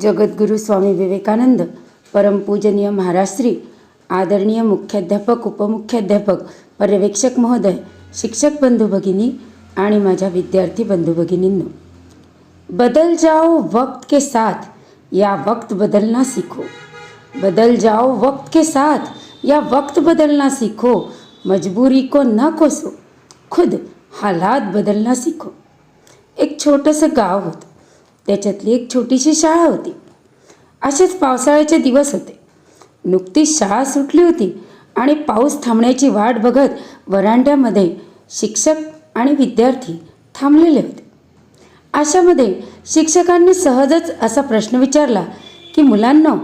जगद्गुरू स्वामी विवेकानंद परमपूजनीय महाराष्ट्री आदरणीय मुख्याध्यापक उपमुख्याध्यापक पर्यवेक्षक महोदय शिक्षक बंधू भगिनी आणि माझ्या विद्यार्थी बंधू भगिनींनो. बदल जाओ वक्त के साथ या वक्त बदलना सीखो. बदल जाओ वक्त के साथ या वक्त बदलना सीखो. मजबूरी को न कोसो खुद हालात बदलना सीखो. एक छोटंसं गाव होतं. त्याच्यातली एक छोटीशी शाळा होती. असेच पावसाळ्याचे दिवस होते. नुकतीच शाळा सुटली होती आणि पाऊस थांबण्याची वाट बघत वरांड्यामध्ये शिक्षक आणि विद्यार्थी थांबलेले होते. अशामध्ये शिक्षकांनी सहजच असा प्रश्न विचारला की मुलांनो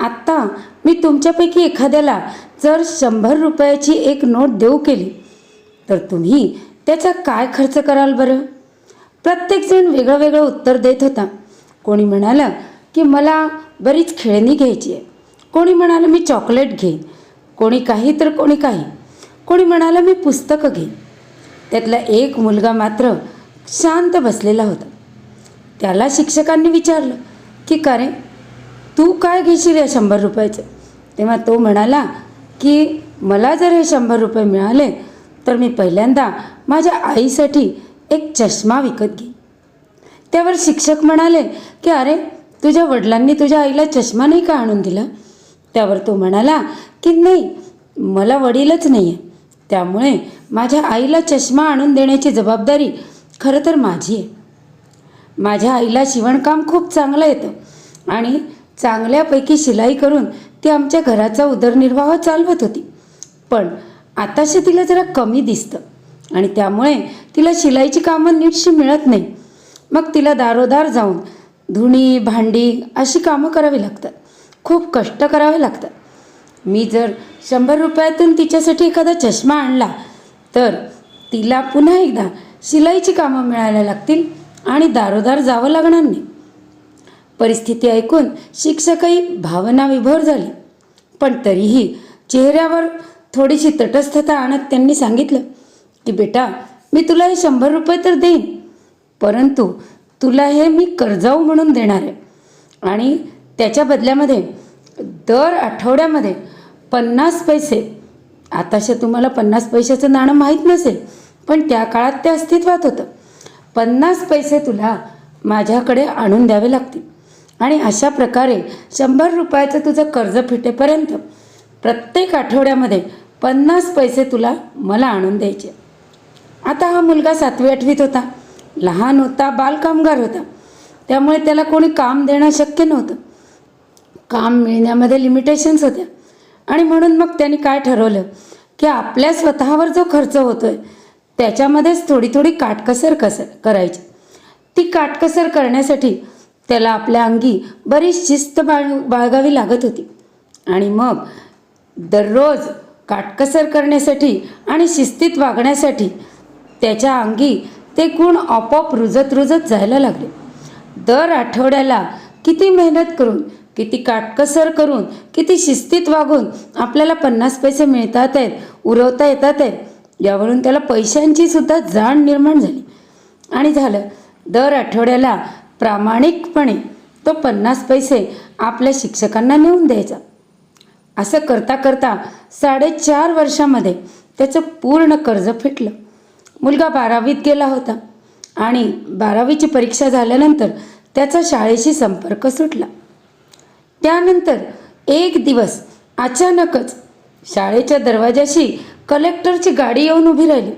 आत्ता मी तुमच्यापैकी एखाद्याला जर शंभर रुपयाची एक नोट देऊ केली तर तुम्ही त्याचा काय खर्च कराल बरं? प्रत्येकजण वेगळं वेगळं उत्तर देत होता. कोणी म्हणालं की मला बरीच खेळणी घ्यायची आहे. कोणी म्हणालं मी चॉकलेट घेईन. कोणी काही तर कोणी काही. कोणी म्हणालं मी पुस्तकं घेईन. त्यातला एक मुलगा मात्र शांत बसलेला होता. त्याला शिक्षकांनी विचारलं की का रे तू काय घेशील या शंभर रुपयाचं? तेव्हा तो म्हणाला की मला जर हे शंभर रुपये मिळाले तर मी पहिल्यांदा माझ्या आईसाठी एक चष्मा विकत घे. त्यावर शिक्षक म्हणाले की अरे तुझ्या वडिलांनी तुझ्या आईला चष्मा नाही का आणून दिला? त्यावर तो म्हणाला की नाही मला वडीलच नाही आहे त्यामुळे माझ्या आईला चष्मा आणून देण्याची जबाबदारी खरं तर माझी आहे. माझ्या आईला शिवणकाम खूप चांगलं येतं आणि चांगल्यापैकी शिलाई करून ती आमच्या घराचा उदरनिर्वाह चालवत होती. पण आताशी तिला जरा कमी दिसतं. आणि त्यामुळे तिला शिलाईची कामं नीटशी मिळत नाही. मग तिला दारोदार जाऊन धुणी भांडी अशी कामं करावी लागतात. खूप कष्ट करावे लागतात. मी जर शंभर रुपयातून तिच्यासाठी एखादा चष्मा आणला तर तिला पुन्हा एकदा शिलाईची कामं मिळायला लागतील आणि दारोदार जावं लागणार नाही. परिस्थिती ऐकून शिक्षकही भावनाविभोर झाली. पण तरीही चेहऱ्यावर थोडीशी तटस्थता आणत त्यांनी सांगितलं की बेटा मी तुला हे शंभर रुपये तर देईन परंतु तुला हे मी कर्जाऊ म्हणून देणार आहे. आणि त्याच्या बदल्यामध्ये दर आठवड्यामध्ये पन्नास पैसे आताशा तुम्हाला पन्नास पैशाचं नाणं माहीत नसेल पण त्या काळात ते अस्तित्वात होतं. पन्नास पैसे तुला माझ्याकडे आणून द्यावे लागतील. आणि अशा प्रकारे शंभर रुपयाचं तुझं कर्ज फिटेपर्यंत प्रत्येक आठवड्यामध्ये पन्नास पैसे तुला मला आणून द्यायचे. आता हा मुलगा सातवी आठवीत होता. लहान होता बालकामगार होता. त्यामुळे त्याला कोणी काम देणं शक्य नव्हतं. काम मिळण्यामध्ये लिमिटेशन्स होत्या. आणि म्हणून मग त्यांनी काय ठरवलं? की आपल्या स्वतःवर जो खर्च होतोय त्याच्यामध्येच थोडी थोडी काटकसर कसर करायची. ती काटकसर करण्यासाठी त्याला आपल्या अंगी बरीच शिस्त बाळ बाळगावी लागत होती. आणि मग दररोज काटकसर करण्यासाठी आणि शिस्तीत वागण्यासाठी त्याच्या अंगी ते गुण आपोआप रुजत रुजत जायला लागले. दर आठवड्याला किती मेहनत करून किती काटकसर करून किती शिस्तीत वागून आपल्याला पन्नास पैसे मिळतात आहेत उरवता येतात आहेत यावरून त्याला पैशांची सुद्धा जाण निर्माण झाली. आणि झालं दर आठवड्याला प्रामाणिकपणे तो पन्नास पैसे आपल्या शिक्षकांना नेऊन द्यायचा. असं करता करता साडेचार वर्षामध्ये त्याचं पूर्ण कर्ज फिटलं. मुलगा बारावीत गेला होता आणि बारावीची परीक्षा झाल्यानंतर त्याचा शाळेशी संपर्क सुटला. त्यानंतर एक दिवस अचानकच शाळेच्या दरवाजाशी कलेक्टरची गाडी येऊन उभी राहिली.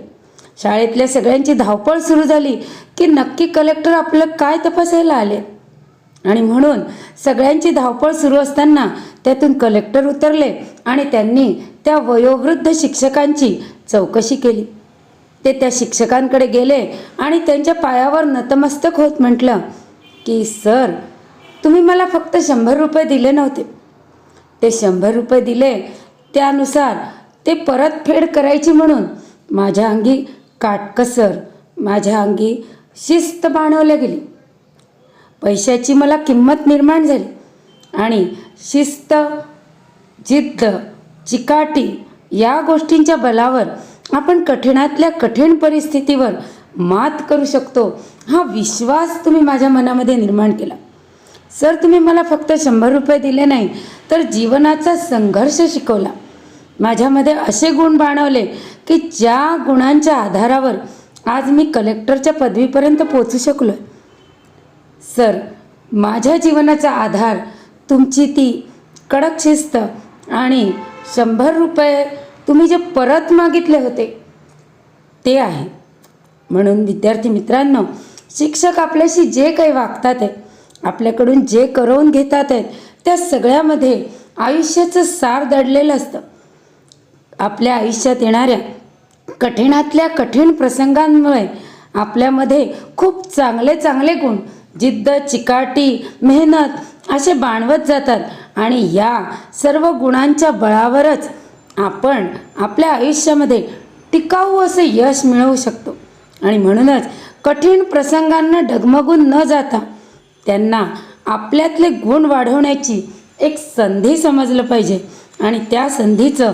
शाळेतल्या सगळ्यांची धावपळ सुरू झाली की नक्की कलेक्टर आपलं काय तपासायला आले. आणि म्हणून सगळ्यांची धावपळ सुरू असताना त्यातून कलेक्टर उतरले आणि त्यांनी त्या वयोवृद्ध शिक्षकांची चौकशी केली. ते त्या शिक्षकांकडे गेले आणि त्यांच्या पायावर नतमस्तक होत म्हटलं की सर तुम्ही मला फक्त शंभर रुपये दिले नव्हते. ते शंभर रुपये दिले त्यानुसार ते परतफेड करायची म्हणून. माझ्या अंगी काटकसर माझ्या अंगी शिस्त बाणवल्या गेली. पैशाची मला किंमत निर्माण झाली आणि शिस्त जिद्द चिकाटी या गोष्टींच्या बलावर आपण कठीणातल्या कठीण परिस्थितीवर मात करू शकतो. हा विश्वास तुम्ही माझ्या मनामध्ये निर्माण केला. सर तुम्ही मला फक्त शंभर रुपये दिले नाही तर जीवनाचा संघर्ष शिकवला. माझ्यामध्ये असे गुण बाणवले की ज्या गुणांच्या आधारावर आज मी कलेक्टरच्या पदवीपर्यंत पोचू शकलो सर माझ्या जीवनाचा आधार तुमची ती कडक शिस्त आणि शंभर रुपये तुम्ही जे परत मागितले होते ते आहे. म्हणून विद्यार्थी मित्रांनो शिक्षक आपल्याशी जे काही वागतात आहे आपल्याकडून जे करवून घेतात आहेत त्या सगळ्यामध्ये आयुष्याचं सार दडलेलं असतं. आपल्या आयुष्यात येणाऱ्या कठीणातल्या कठीण प्रसंगांमुळे आपल्यामध्ये खूप चांगले चांगले गुण जिद्द चिकाटी मेहनत असे बाणवत जातात आणि या सर्व गुणांच्या बळावरच आपण आपल्या आयुष्यामध्ये टिकाऊ असे यश मिळवू शकतो. आणि म्हणूनच कठीण प्रसंगांना डगमगून न जाता त्यांना आपल्यातले गुण वाढवण्याची एक संधी समजलं पाहिजे. आणि त्या संधीचं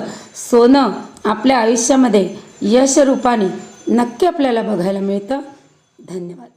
सोनं आपल्या आयुष्यामध्ये यशरूपाने नक्की आपल्याला बघायला मिळतं. धन्यवाद.